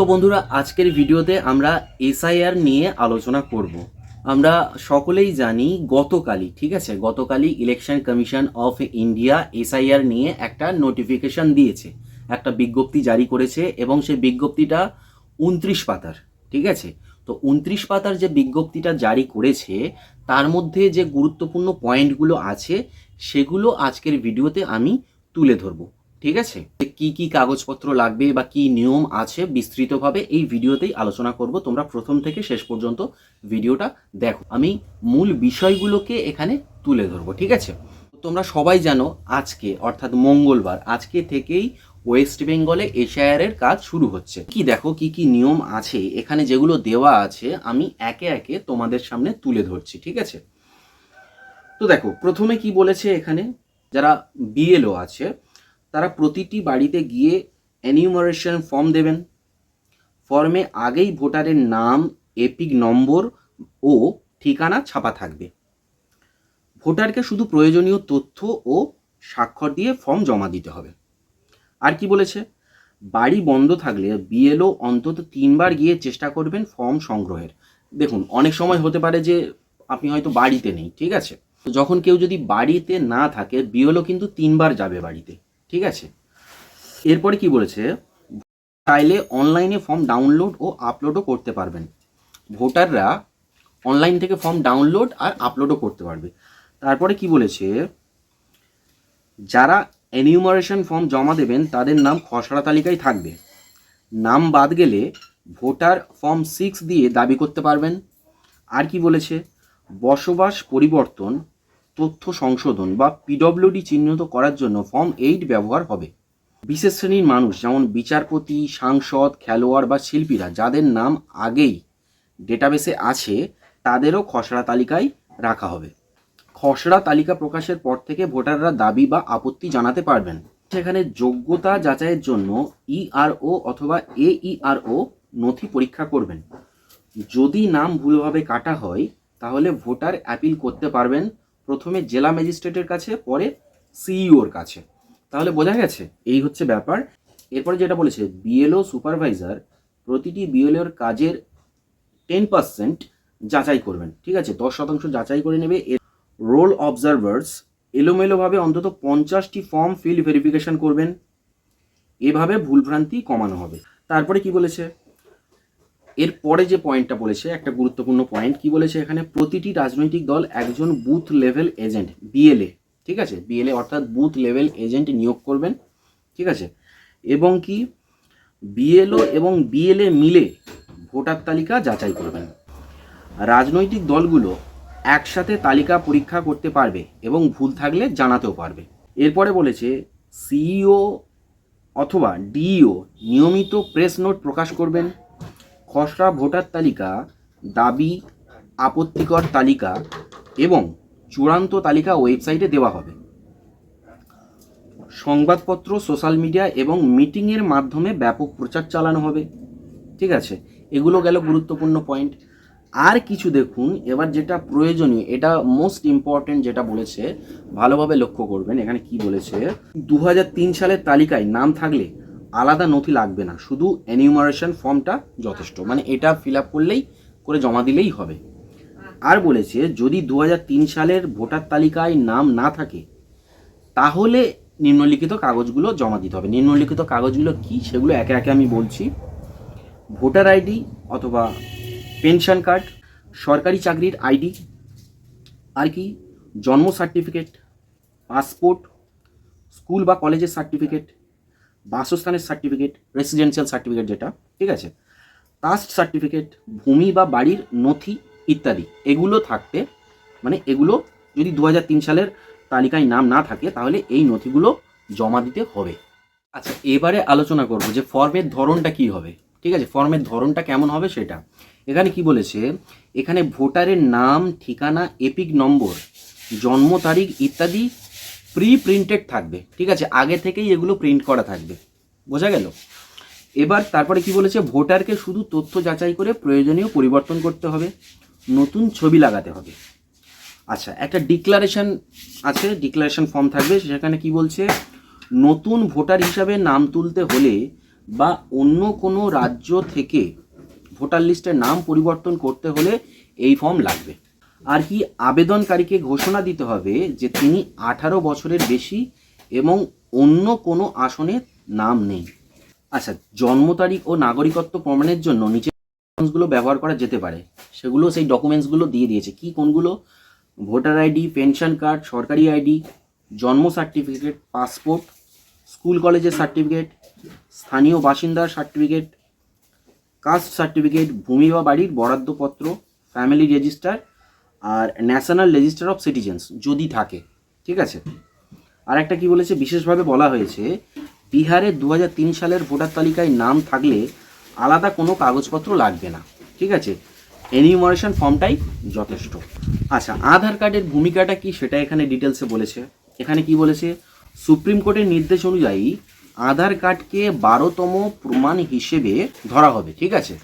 তো বন্ধুরা, আজকের ভিডিওতে আমরা এসআইআর নিয়ে আলোচনা করব। আমরা সকলেই জানি গতকালই, ঠিক আছে? গতকালই election commission of India SIR নিয়ে একটা নোটিফিকেশন দিয়েছে, একটা বিজ্ঞপ্তি জারি করেছে এবং সেই বিজ্ঞপ্তিটা উনত্রিশ পাতার, ঠিক আছে? তো উনত্রিশ পাতার যে বিজ্ঞপ্তিটা জারি করেছে, তার মধ্যে যে গুরুত্বপূর্ণ পয়েন্টগুলো আছে, সেগুলো আজকের ভিডিওতে আমি তুলে ধরবো। ঠিক আছে? কি কি কাগজপত্র লাগবে বা কি নিয়ম আছে বিস্তৃতভাবে এই ভিডিওতেই আলোচনা করব। তোমরা প্রথম থেকে শেষ পর্যন্ত ভিডিওটা দেখো। আমি মূল বিষয়গুলোকে এখানে তুলে ধরবো, ঠিক আছে? তোমরা সবাই জানো আজকে, অর্থাৎ মঙ্গলবার, আজকে থেকেই ওয়েস্ট বেঙ্গলে এশায়ারের কাজ শুরু হচ্ছে। কি দেখো, কি কি নিয়ম আছে? এখানে যেগুলো দেওয়া আছে, আমি একে একে তোমাদের সামনে তুলে ধরছি, ঠিক আছে? তো দেখো, প্রথমে কি বলেছে এখানে? যারা বিএলও আছে তারা প্রতিটি বাড়িতে গিয়ে অ্যানিউমারেশন ফর্ম দেবেন। ফর্মে আগেই ভোটারের নাম, এপিক নম্বর ও ঠিকানা ছাপা থাকবে। ভোটারকে শুধু প্রয়োজনীয় তথ্য ও স্বাক্ষর দিয়ে ফর্ম জমা দিতে হবে। আর কি বলেছে? বাড়ি বন্ধ থাকলে বিএলও অন্তত তিনবার গিয়ে চেষ্টা করবেন ফর্ম সংগ্রহের। দেখুন, অনেক সময় হতে পারে যে আপনি হয়তো বাড়িতে নেই, ঠিক আছে? তো যখন কেউ যদি বাড়িতে না থাকে বিএলও কিন্তু তিনবার যাবে বাড়িতে। ঠিক আছে? এরপরে কি বলেছে? চাইলে অনলাইনে ফর্ম ডাউনলোড ও আপলোডও করতে পারবেন। ভোটাররা অনলাইন থেকে ফর্ম ডাউনলোড আর আপলোডও করতে পারবে। তারপরে কি বলেছে? যারা এনিউমারেশন ফর্ম জমা দেবেন, তাদের নাম খসড়া তালিকায় থাকবে। নাম বাদ গেলে ভোটার ফর্ম সিক্স দিয়ে দাবি করতে পারবেন। আর কি বলেছে? বসবাস পরিবর্তন তথ্য সংশোধন বা পিডব্লিউডি চিহ্নিত করার জন্য ফর্ম এইট ব্যবহার হবে। বিশেষ শ্রেণির মানুষ, যেমন বিচারপতি, সাংসদ, খেলোয়াড় বা শিল্পীরা, যাদের নাম আগেই ডেটাবেসে আছে, তাদেরও খসড়া তালিকায় রাখা হবে। খসড়া তালিকা প্রকাশের পর থেকে ভোটাররা দাবি বা আপত্তি জানাতে পারবেন। সেখানে যোগ্যতা যাচাইয়ের জন্য ইআরও অথবা এ এইআরও নথি পরীক্ষা করবেন। যদি নাম ভুলভাবে কাটা হয়, তাহলে ভোটার অ্যাপিল করতে পারবেন প্রথমে জেলা ম্যাজিস্ট্রেটের কাছে, পরে সিইওর কাছে। তাহলে বোঝা গেছে, এই হচ্ছে ব্যাপার। এরপরে যেটা বলেছে বিএলও সুপারভাইজার প্রতিটি বিএলওর কাজের টেন পার্সেন্ট যাচাই করবেন। ঠিক আছে? দশ শতাংশ যাচাই করে নেবে। রোল অবজারভার্স এলোমেলোভাবে অন্তত পঞ্চাশটি ফর্ম ফিল্ড ভেরিফিকেশন করবেন। এভাবে ভুলভ্রান্তি কমানো হবে। তারপরে কি বলেছে? এর পরে যে পয়েন্টটা বলেছে, একটা গুরুত্বপূর্ণ পয়েন্ট কি বলেছে এখানে? প্রতিটি রাজনৈতিক দল একজন বুথ লেভেল এজেন্ট বিএলএ ঠিক আছে? বিএলএ অর্থাৎ বুথ লেভেল এজেন্ট নিয়োগ করবেন, ঠিক আছে? এবং কি? বিএলও এবং বিএলএ মিলে ভোটার তালিকা যাচাই করবেন। রাজনৈতিক দলগুলো একসাথে তালিকা পরীক্ষা করতে পারবে এবং ভুল থাকলে জানাতেও পারবে। এরপরে বলেছে সিইও অথবা ডিইও নিয়মিত প্রেস নোট প্রকাশ করবেন খসড়া ভোটার তালিকা, দাবি, আপত্তিকর তালিকা এবং চূড়ান্ত তালিকা ওয়েবসাইটে দেওয়া হবে। সংবাদপত্র, সোশ্যাল মিডিয়া এবং মিটিংয়ের মাধ্যমে ব্যাপক প্রচার চালানো হবে। ঠিক আছে? এগুলো গেল গুরুত্বপূর্ণ পয়েন্ট। আর কিছু দেখুন, এবার যেটা প্রয়োজনীয়, এটা মোস্ট ইম্পর্টেন্ট যেটা বলেছে, ভালোভাবে লক্ষ্য করবেন, এখানে কি বলেছে? দু হাজার তিন সালের তালিকায় নাম থাকলে আলাদা নথি লাগবে না, শুধু অ্যানিউমারেশন ফর্মটা যথেষ্ট। মানে এটা ফিল আপ করলেই, করে জমা দিলেই হবে। আর বলেছে, যদি দু হাজার তিন সালের ভোটার তালিকায় নাম না থাকে, তাহলে নিম্নলিখিত কাগজগুলো জমা দিতে হবে। নিম্নলিখিত কাগজগুলো কি, সেগুলো একে একে আমি বলছি। ভোটার আইডি অথবা পেনশন কার্ড, সরকারি চাকরির আইডি, আর কি, জন্ম সার্টিফিকেট, পাসপোর্ট, স্কুল বা কলেজের সার্টিফিকেট বাসস্থানের সার্টিফিকেট রেসিডেন্সিয়াল সার্টিফিকেট যেটা, ঠিক আছে? কাস্ট সার্টিফিকেট ভূমি বা বাড়ির নথি ইত্যাদি, এগুলো থাকতে মানে এগুলো যদি দু হাজার তিন সালের তালিকায় নাম না থাকে, তাহলে এই নথিগুলো জমা দিতে হবে। আচ্ছা এবারে আলোচনা করব যে ফর্মের ধরনটা কি হবে। ঠিক আছে? ফর্মের ধরনটা কেমন হবে সেটা। এখানে কি বলেছে? এখানে ভোটারের নাম, ঠিকানা, এপিক নম্বর, জন্ম তারিখ ইত্যাদি প্রি প্রিন্টেড থাকবে, ঠিক আছে? আগে থেকেই এগুলো প্রিন্ট করা থাকবে। বোঝা গেল? এবার তারপরে কি বলেছে? ভোটারকে শুধু তথ্য যাচাই করে প্রয়োজনীয় পরিবর্তন করতে হবে, নতুন ছবি লাগাতে হবে। আচ্ছা একটা ডিক্লারেশন আছে ডিক্লারেশন ফর্ম থাকবে, সেখানে কি বলছে? নতুন ভোটার হিসাবে নাম তুলতে হলে বা অন্য কোনো রাজ্য থেকে ভোটার লিস্টের নাম পরিবর্তন করতে হলে এই ফর্ম লাগবে। আর কি আবেদনকারীকে ঘোষণা দিতে হবে যে তিনি আঠারো বছরের বেশি এবং অন্য কোনো আসনে নাম নেই। আচ্ছা জন্ম তারিখ ও নাগরিকত্ব প্রমাণের জন্য নিচে ডকুমেন্টসগুলো ব্যবহার করা যেতে পারে। সেগুলো সেই ডকুমেন্টসগুলো দিয়ে দিয়েছে। কি কোনগুলো? ভোটার আইডি, পেনশন কার্ড, সরকারি আইডি, জন্ম সার্টিফিকেট পাসপোর্ট স্কুল কলেজের সার্টিফিকেট স্থানীয় বাসিন্দার সার্টিফিকেট কাস্ট সার্টিফিকেট ভূমি বা বাড়ির বরাদ্দপত্র ফ্যামিলি রেজিস্টার আর ন্যাশনাল রেজিস্টার অফ সিটিজেন্স যদি থাকে, ঠিক আছে? আর একটা কি বলেছে? বিশেষভাবে বলা হয়েছে, বিহারে দু হাজার তিন সালের ভোটার তালিকায় নাম থাকলে আলাদা কোনো কাগজপত্র লাগবে না, ঠিক আছে? এনিউমারেশন ফর্মটাই যথেষ্ট। আচ্ছা আধার কার্ডের ভূমিকাটা কি সেটা এখানে ডিটেলসে বলেছে। এখানে কি বলেছে? সুপ্রিম কোর্টের নির্দেশ অনুযায়ী আধার কার্ডকে বারোতম প্রমাণ হিসেবে ধরা হবে, ঠিক আছে?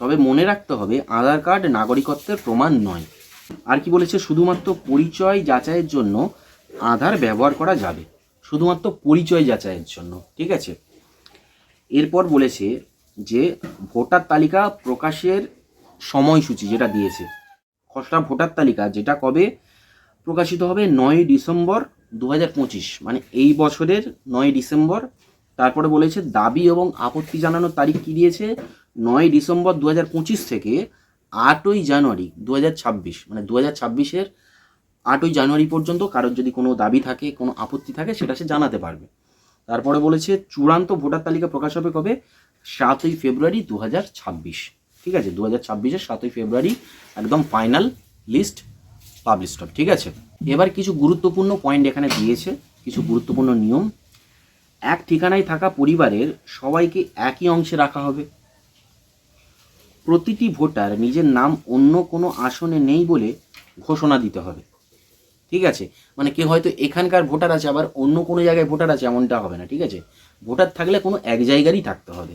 তবে মনে রাখতে হবে, আধার কার্ড নাগরিকত্বের প্রমাণ নয়। আর কি বলেছে? শুধুমাত্র পরিচয় যাচাইয়ের জন্য আধার ব্যবহার করা যাবে। শুধুমাত্র পরিচয় যাচাইয়ের জন্য, ঠিক আছে? এরপর বলেছে যে ভোটার তালিকা প্রকাশের সময়সূচি যেটা দিয়েছে। খসড়া ভোটার তালিকা যেটা কবে প্রকাশিত হবে? নয় ডিসেম্বর দু হাজার পঁচিশ মানে এই বছরের নয় ডিসেম্বর। তারপরে বলেছে, দাবি এবং আপত্তি জানানোর তারিখ কী দিয়েছে? নয় ডিসেম্বর দু হাজার পঁচিশ থেকে আটই জানুয়ারি দু হাজার ছাব্বিশ মানে দু হাজার ছাব্বিশের আটই জানুয়ারি পর্যন্ত কারোর যদি কোনো দাবি থাকে, কোনো আপত্তি থাকে, সেটা সে জানাতে পারবে। তারপরে বলেছে, চূড়ান্ত ভোটার তালিকা প্রকাশ হবে কবে? সাতই ফেব্রুয়ারি দু হাজার ছাব্বিশ। ঠিক আছে দু হাজার ছাব্বিশের সাতই ফেব্রুয়ারি একদম ফাইনাল লিস্ট পাবলিশ হবে, ঠিক আছে? এবার কিছু গুরুত্বপূর্ণ পয়েন্ট এখানে দিয়েছে, কিছু গুরুত্বপূর্ণ নিয়ম। এক ঠিকানায় থাকা পরিবারের সবাইকে একই অংশে রাখা হবে। প্রতিটি ভোটার নিজের নাম অন্য কোনো আসনে নেই বলে ঘোষণা দিতে হবে। ঠিক আছে? মানে কেউ হয়তো এখানকার ভোটার আছে, আবার অন্য কোনো জায়গায় ভোটার আছে, এমনটা হবে না, ঠিক আছে? ভোটার থাকলে কোনো এক জায়গারই থাকতে হবে।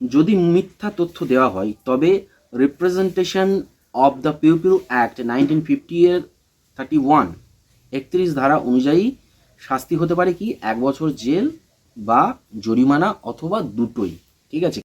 যদি মিথ্যা তথ্য দেওয়া হয়, তবে representation of the people act nineteen fifty এর থার্টি ওয়ান একত্রিশ ধারা অনুযায়ী শাস্তি হতে পারে কি? এক বছর জেল বা জরিমানা অথবা দুটোই, ঠিক আছে?